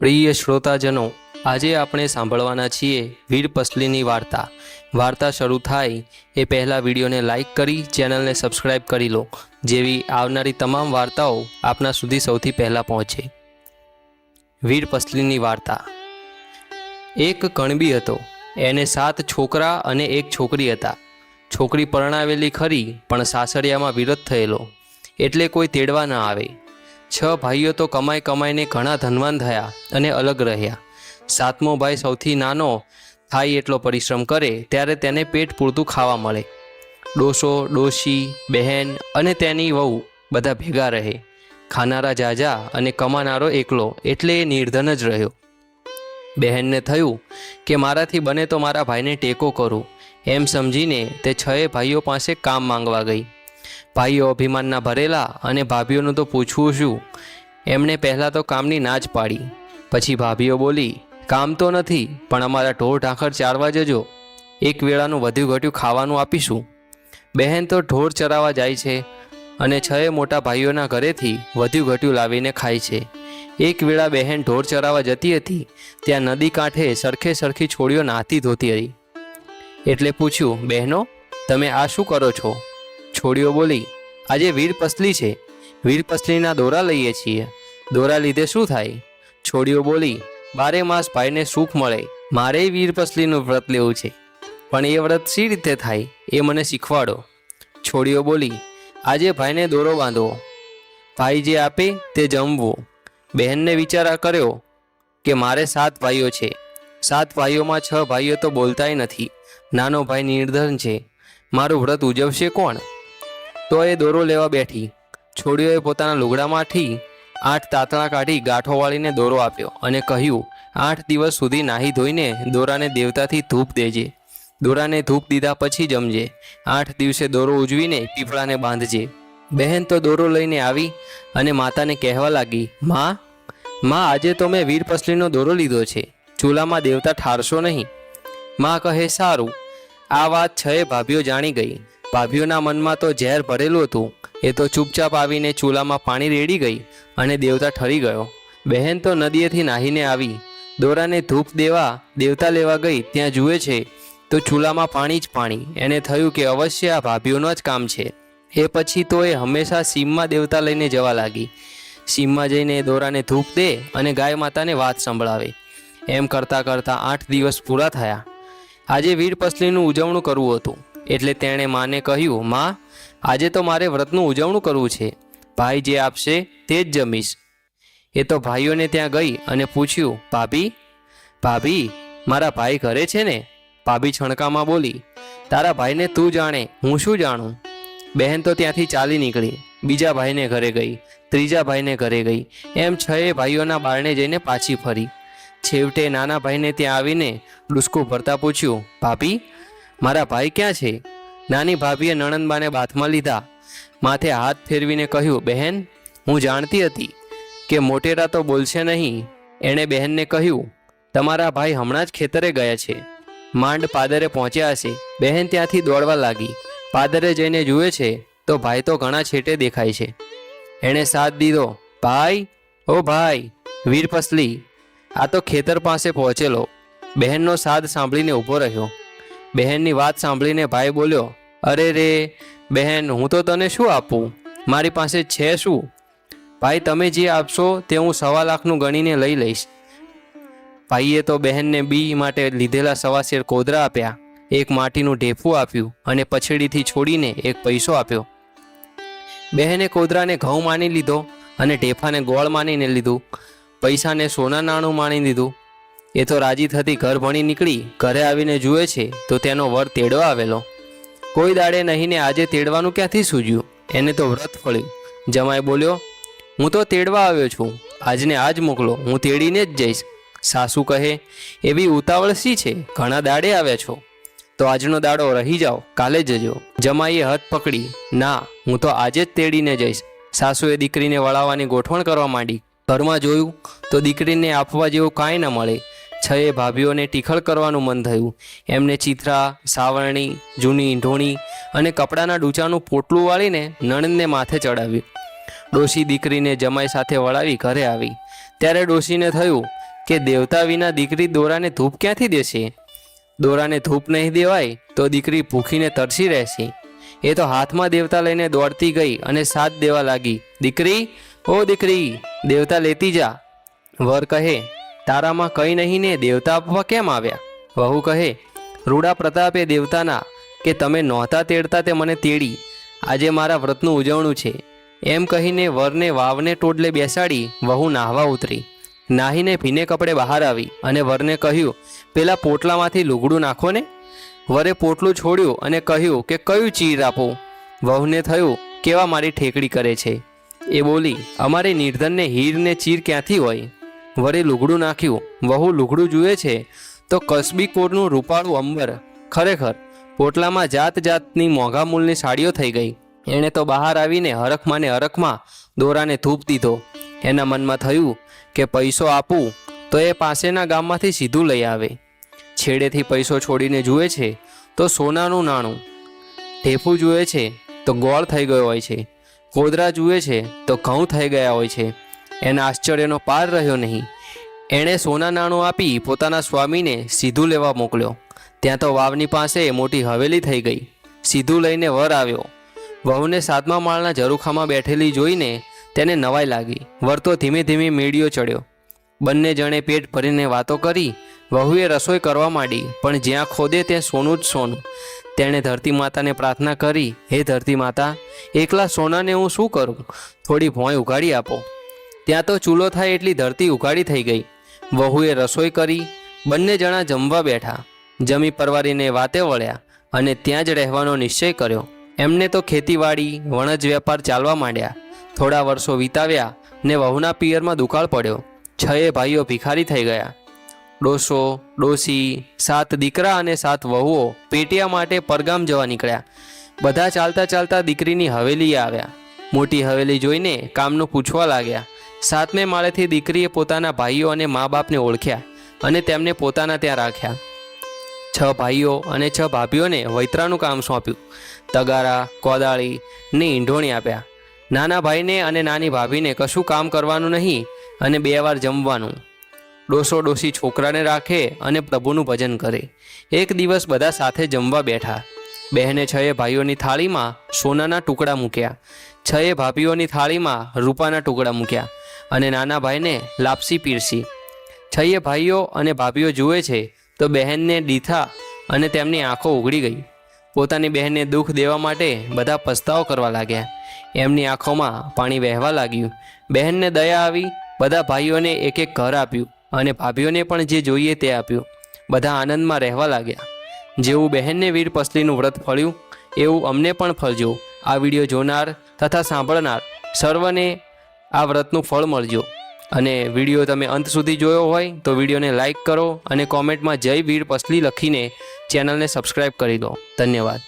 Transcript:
પ્રિય શ્રોતાજનો, આજે આપણે સાંભળવાના છીએ વીર પસલીની વાર્તા. વાર્તા શરૂ થાય એ પહેલાં વિડીયોને લાઇક કરી, ચેનલને સબસ્ક્રાઇબ કરી લો, જેવી આવનારી તમામ વાર્તાઓ આપના સુધી સૌથી પહેલાં પહોંચે. વીર પસલીની વાર્તા. એક કણબી હતો. એને સાત છોકરા અને એક છોકરી હતા. છોકરી પરણાવેલી ખરી, પણ સાસરિયામાં વિરોધ થયેલો. એટલે કોઈ તેડવા ન આવે. છ ભાઈઓ તો કમાઈ કમાઈને ઘણા ધનવાન થયા અને અલગ રહ્યા. સાતમો ભાઈ સૌથી નાનો થાય એટલો પરિશ્રમ કરે, ત્યારે તેને પેટ પૂરતું ખાવા મળે. ડોસો, ડોશી, બહેન અને તેની વહુ બધા ભેગા રહે. ખાનારા જાજા અને કમાનારો એકલો, એટલે એ નિર્ધન જ રહ્યો. બહેનને થયું કે મારાથી બને તો મારા ભાઈને ટેકો કરું. એમ સમજીને તે છએ ભાઈઓ પાસે કામ માંગવા ગઈ. ભાઈઓ અભિમાનના ભરેલા અને ભાભીઓનું તો પૂછવું શું? એમણે પહેલાં તો કામની ના જ પાડી. પછી ભાભીઓ બોલી, કામ તો નથી, પણ અમારા ઢોર ઢાંખર ચારવા જજો. એક વેળાનું વધ્યું ઘટ્યું ખાવાનું આપીશું. બહેન તો ઢોર ચરાવવા જાય છે અને છએ મોટા ભાઈઓના ઘરેથી વધ્યું ઘટ્યું લાવીને ખાય છે. એક વેળા બહેન ઢોર ચરાવવા જતી હતી, ત્યાં નદી કાંઠે સરખે સરખી છોડીઓ નાહતી ધોતી હતી એટલે પૂછ્યું, બહેનો, તમે આ શું કરો છો? છોડીઓ બોલી, આજે વીર પસલી છે. વીર પસલીના દોરા લઈએ છીએ. દોરા લીધે શું થાય? છોડીઓ બોલી, બારે માસ ભાઈને સુખ મળે. મારે વીર પસલીનું વ્રત લેવું છે. પણ એ વ્રત સી રીતે થાય એ મને શીખવાડો. છોડીઓ બોલી, આજે ભાઈને દોરો બાંધવો ભાઈ જે આપે તે જમવો. બહેનને વિચાર કર્યો કે, મારે સાત ભાઈઓ છે. સાત ભાઈઓમાં છ ભાઈઓ તો બોલતાય નથી. નાનો ભાઈ નિર્ધન છે. મારું વ્રત ઉજવશે કોણ? તો એ દોરો લેવા બેઠી. છોડીઓએ પોતાના લુગડામાંથી આઠ તાતણા કાઢી ગાંઠો વાળીને દોરો આપ્યો અને કહ્યું, આઠ દિવસ સુધી નાહી ધોઈને દોરાને દેવતાથી ધૂપ દેજે. દોરાને ધૂપ દીધા પછી જમજે. આઠ દિવસે દોરો ઉજવીને પીપળાને બાંધજે. બહેન તો દોરો લઈને આવી અને માતાને કહેવા લાગી, માં માં, આજે તો મેં વીર પસલીનો દોરો લીધો છે. ચૂલામાં દેવતા ઠારશો નહીં. માં કહે, સારું. આ વાત છએ ભાભીઓ જાણી ગઈ. ભાભીઓના મનમાં તો ઝેર ભરેલું હતું. એ તો ચૂપચાપ આવીને ચૂલામાં પાણી રેડી ગઈ અને દેવતા ઠરી ગયો. બહેન તો નદીએથી નાહીને આવી. દોરાને ધૂપ દેવા, દેવતા લેવા ગઈ, ત્યાં જુએ છે, તો ચૂલામાં પાણી જ પાણી. એને થયું કે અવશ્ય આ ભાભીઓનો જ કામ છે. એ પછી તો એ હંમેશા સીમમાં દેવતા લઈને જવા લાગી. સીમમાં જઈને દોરાને ધૂપ દે અને ગાય માતાને વાત સંભળાવે. એમ કરતાં કરતાં આઠ દિવસ પૂરા થયા. આજે વીર પસલીનું ઉજવણું કરવું હતું. એટલે તેણે માને કહ્યું, માં, આજે તો મારે વ્રતનું ઉજવણું કરવું છે. ભાઈ જે આપશે તે જ જમીશ. એ તો ભાઈઓને ત્યાં ગઈ અને પૂછ્યું, ભાભી ભાભી, મારા ભાઈ ઘરે છે ને? ભાભી છણકામાં બોલી, તારા ભાઈને તું જાણે, હું શું જાણું? બહેન તો ત્યાંથી ચાલી નીકળી. બીજા ભાઈને ઘરે ગઈ, ત્રીજા ભાઈને ઘરે ગઈ. એમ છએ ભાઈઓના બારણે જઈને પાછી ફરી. છેવટે નાના ભાઈને ત્યાં આવીને ડુસકું ભરતા પૂછ્યું, ભાભી, મારા ભાઈ ક્યાં છે? નાની ભાભીએ નણંદબાને બાથમાં લીધા. માથે હાથ ફેરવીને કહ્યું, બહેન, હું જાણતી હતી કે મોટેરા તો બોલશે નહીં. એણે બહેનને કહ્યું, તમારા ભાઈ હમણાં જ ખેતરે ગયા છે. માંડ પાદરે પહોંચ્યા હશે. બહેન ત્યાંથી દોડવા લાગી. પાદરે જઈને જુએ છે તો ભાઈ તો ઘણા છેટે દેખાય છે. એણે સાથ દીધો, ભાઈ, ઓ ભાઈ વીર પસલી આ તો ખેતર પાસે પહોંચેલો. બહેનનો સાદ સાંભળીને ઊભો રહ્યો. બહેનની વાત સાંભળીને ભાઈ બોલ્યો, અરે રે, બહેન, હું તો તને શું આપું? મારી પાસે છે શું? ભાઈ, તમે જે આપશો તે હું સવા લાખનું ગણીને લઈ લઈશ. ભાઈએ તો બહેનને બી માટે લીધેલા સવા શેર કોદરા આપ્યા. એક માટીનું ઢેફું આપ્યું અને પછેડીથી છોડીને એક પૈસો આપ્યો. બહેને કોદરાને ઘઉં માની લીધો અને ઢેફાને ગોળ માનીને લીધું. પૈસાને સોના નાણું માણી દીધું. એ તો રાજી થતી ઘર ભણી નીકળી, ઘરે આવીને જુએ છે, તો તેનો વર તેડવા આવેલો. કોઈ દાડે નહીંને આજે તેડવાનું ક્યાંથી સૂજ્યું? એને તો વ્રત ફળ્યું. જમાઈ બોલ્યો, હું તો તેડવા આવ્યો છું. આજને આજ મોકલો, હું તેડીને જ જઈશ. સાસુ કહે, એવી ઉતાવળ શી છે? ઘણા દાડે આવ્યા છો. તો આજનો દાડો રહી જાઓ, કાલે જજો. જમાઈએ હથ પકડી, ના, હું તો આજે જ તેડીને જઈશ. સાસુએ દીકરીને વળાવવાની ગોઠવણ કરવા માંડી. ઘરમાં જોયું તો દીકરીને આપવા જેવું કાંઈ ન મળે. છએ ભાભીઓને ટીખળ કરવાનું મન થયું. એમને ચિત્રા, સાવરણી, જૂની ઢોણી અને કપડાના ડૂચાનું પોટલું વાળીને નણંદને માથે ચડાવ્યું ડોશી દીકરીને જમાઈ સાથે વળાવી ઘરે આવી. ત્યારે ડોશીને થયું કે દેવતા વિના દીકરી દોરાને ધૂપ ક્યાંથી દેશે? દોરાને ધૂપ નહીં દેવાય તો દીકરી ભૂખીને તરસી રહેશે. એ તો હાથમાં દેવતા લઈને દોડતી ગઈ અને સાથ દેવા લાગી. દીકરી ઓ દીકરી, દેવતા લેતી જા. વર કહે, તારામાં કંઈ નહીં ને દેવતા આપવા કેમ આવ્યા? વહુ કહે, રૂડા પ્રતાપે દેવતાના કે તમે નહોતા તેડતા તે મને તેડી. આજે મારા વ્રતનું ઉજવણું છે. એમ કહીને વરને વાવને ટોડલે બેસાડી વહુ નાહવા ઉતરી. નાહીને ભીને કપડે બહાર આવી અને વરને કહ્યું, પેલા પોટલામાંથી લુગડું નાખો ને. વરે પોટલું છોડ્યું અને કહ્યું કે, કયું ચીર આપો? વહુને થયું, કેવા મારી ઠેકડી કરે છે? એ બોલી, અમારે નિર્ધનને હીરને ચીર ક્યાંથી હોય? વરે લુગડું નાખ્યું. વહુ લુગડું જુએ છે, તો કસબી કોરનું રૂપાળું અંબર. ખરેખર, પોટલામાં જાત જાતની મોંઘા મૂલની સાડીઓ થઈ ગઈ. એણે તો બહાર આવીને હરખમાં ને હરખમાં દોરાને ધૂપ દીધો. એના મનમાં થયું કે પૈસો આપું, તો એ પાસેના ગામમાંથી સીધું લઈ આવે. છેડેથી પૈસો છોડીને જુએ છે, તો સોનાનું નાણું. ઢેફું જુએ છે, તો ગોળ થઈ ગયો હોય છે. કોદરા જુએ છે તો ઘઉં થઈ ગયા હોય છે. એના આશ્ચર્યનો પાર રહ્યો નહીં. એણે સોના નાણું આપી પોતાના સ્વામીને સીધું લેવા મોકલ્યો. ત્યાં તો વાવની પાસે મોટી હવેલી થઈ ગઈ. સીધું લઈને વર આવ્યો. વહુને સાતમા માળના ઝરૂખામાં બેઠેલી જોઈને તેને નવાઈ લાગી. વર તો ધીમે ધીમે મેળીઓ ચડ્યો. બંને જણે પેટ ભરીને વાતો કરી. વહુએ રસોઈ કરવા માંડી, પણ જ્યાં ખોદે ત્યાં સોનું જ સોનું. તેણે ધરતી માતાને પ્રાર્થના કરી, હે ધરતી માતા, એકલા સોનાને હું શું કરું? થોડી ભોંય ઉગાડી આપો. ત્યાં તો ચૂલો થાય એટલી ધરતી ઉઘાડી થઈ ગઈ. વહુએ રસોઈ કરી, બંને જણા જમવા બેઠા. જમી પરવારીને વાતે વળ્યા અને ત્યાં જ રહેવાનો નિશ્ચય કર્યો. એમને તો ખેતીવાડી, વણજ વેપાર ચાલવા માંડ્યા. થોડા વર્ષો વિતાવ્યા ને વહુના પિયરમાં દુકાળ પડ્યો. છએ ભાઈઓ ભિખારી થઈ ગયા. ડોસો, ડોસી, સાત દીકરા અને સાત વહુઓ પેટિયા માટે પરગામ જવા નીકળ્યા. બધા ચાલતા ચાલતા દીકરીની હવેલીએ આવ્યા. મોટી હવેલી જોઈને કામનું પૂછવા લાગ્યા. સાતમે માળેથી દીકરીએ પોતાના ભાઈઓ અને મા બાપને ઓળખ્યા અને તેમને પોતાના ત્યાં રાખ્યા. છ ભાઈઓ અને છ ભાભીઓને વૈતરાનું કામ સોંપ્યું. તગારા, કોદાળી ને ઈંઢોણી આપ્યા. નાના ભાઈને અને નાની ભાભીને કશું કામ કરવાનું નહીં અને બે વાર જમવાનું. ડોસો ડોસી છોકરાને રાખે અને પ્રભુનું ભજન કરે. એક દિવસ બધા સાથે જમવા બેઠા. બહેને છએ ભાઈઓની થાળીમાં સોનાના ટુકડા મૂક્યા. છએ ભાભીઓની થાળીમાં રૂપાના ટુકડા મૂક્યા અને નાના ભાઈને લાપસી પીરસી. છઈએ ભાઈઓ અને ભાભીઓ જુએ છે તો બહેનને દીથા અને તેમની આંખો ઉઘડી ગઈ. પોતાની બહેનને દુઃખ દેવા માટે બધા પસ્તાવો કરવા લાગ્યા. એમની આંખોમાં પાણી વહેવા લાગ્યું. બહેનને દયા આવી, બધા ભાઈઓને એક એક ઘર આપ્યું. અને ભાભીઓને પણ જે જોઈએ તે આપ્યું. બધા આનંદમાં રહેવા લાગ્યા. જેવું બહેનને વીર પસલીનું વ્રત ફળ્યું, એવું અમને પણ ફળજો. આ વીડિયો જોનાર તથા સાંભળનાર સર્વને આ વ્રતનું ફળ મળજો. અને વીડિયો તમે અંત સુધી જોયો હોય તો વિડીયોને લાઇક કરો અને કોમેન્ટમાં જય વીર પસલી લખીને ચેનલને સબસ્ક્રાઈબ કરી દો. ધન્યવાદ.